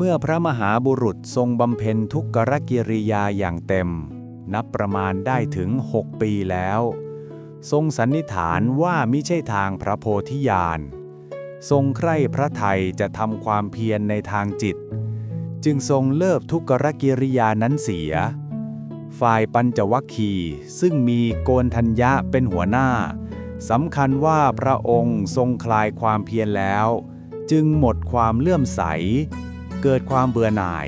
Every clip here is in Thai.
เมื่อพระมหาบุรุษทรงบำเพ็ญทุกขกิริยาอย่างเต็ม นับประมาณได้ถึง6ปีแล้ว ทรงสันนิษฐานว่ามิใช่ทางพระโพธิญาณ ทรงใคร่พระไทยจะทำความเพียรในทางจิต จึงทรงเลิกทุกขกิริยานั้นเสีย ฝ่ายปัญจวัคคีย์ซึ่งมีโกนทัญญะเป็นหัวหน้าสำคัญว่าพระองค์ทรงคลายความเพียรแล้ว จึงหมดความเลื่อมใส เกิดความเบื่อหน่าย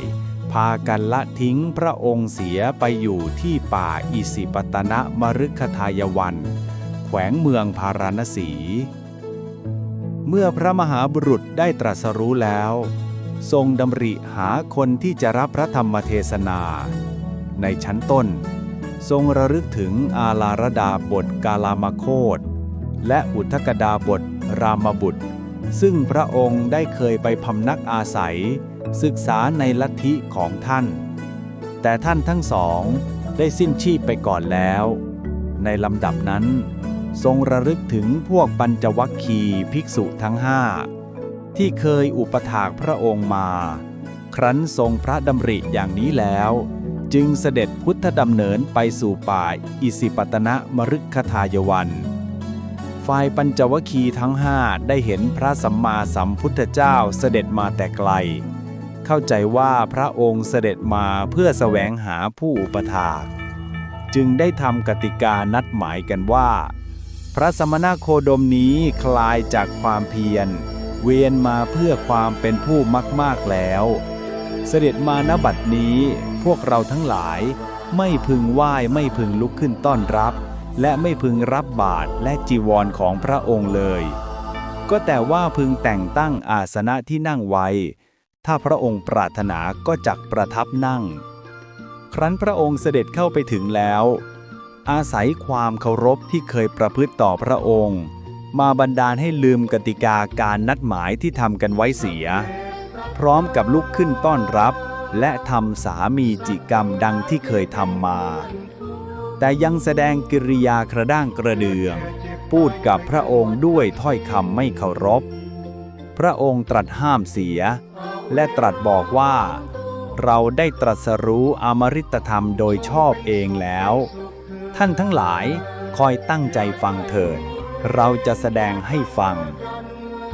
พากันละทิ้งพระองค์เสียไปอยู่ที่ป่าอิสิปตนะมฤคทายวัน แขวงเมืองพาราณสี เมื่อพระมหาบุรุษได้ตรัสรู้แล้ว ทรงดำริหาคนที่จะรับพระธรรมเทศนา ในชั้นต้น ทรงระลึกถึงอาลารดาบทกาลามโคตและอุทกดาบทรามบุตรซึ่งพระองค์ได้เคยไปพำนักอาศัย ศึกษาในลัทธิของท่าน แต่ท่านทั้งสองได้สิ้นชีพไปก่อนแล้ว ในลำดับนั้น ทรงระลึกถึงพวกปัญจวัคคีย์ภิกษุทั้งห้าที่เคยอุปถากพระองค์มา ครั้นทรงพระดำริอย่างนี้แล้ว จึงเสด็จพุทธดำเนินไปสู่ป่าอิสิปตนะมฤคทายวันฝ่ายปัญจวัคคีย์ทั้งห้าได้เห็นพระสัมมาสัมพุทธเจ้าเสด็จมาแต่ไกล เข้าใจว่าพระองค์เสด็จมาเพื่อแสวงหาผู้อุปถาก จึงได้ทำกติกานัดหมายกันว่า พระสมณโคดมนี้คลายจากความเพียร เวียนมาเพื่อความเป็นผู้มากๆแล้ว เสด็จมาณบัดนี้พวกเราทั้งหลายไม่พึงไหว้ไม่พึงลุกขึ้นต้อนรับ และไม่พึงรับบาตรและจีวรของพระองค์เลย ก็แต่ว่าพึงแต่งตั้งอาสนะที่นั่งไว้ ถ้าพระองค์ปรารถนาก็จักประทับนั่ง ครั้นพระองค์เสด็จเข้าไปถึงแล้ว อาศัยความเคารพที่เคยประพฤติต่อพระองค์ มาบันดาลให้ลืมกติกาการนัดหมายที่ทำกันไว้เสีย พร้อมกับลุกขึ้นต้อนรับ และทำสามีจิกรรมดังที่เคยทำมา แต่ยังแสดงกิริยากระด้างกระเดือง พูดกับพระองค์ด้วยถ้อยคำไม่เคารพ พระองค์ตรัสห้ามเสีย และตรัสบอกว่า เราได้ตรัสรู้อมริตธรรมโดยชอบเองแล้ว ท่านทั้งหลายคอยตั้งใจฟังเถิด เราจะแสดงให้ฟัง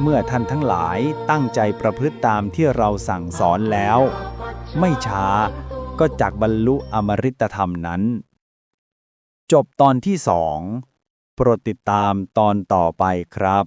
เมื่อท่านทั้งหลายตั้งใจประพฤติตามที่เราสั่งสอนแล้ว ไม่ช้าก็จักบรรลุอมริตธรรมนั้น จบตอนที่สองโปรดติดตามตอนต่อไปครับ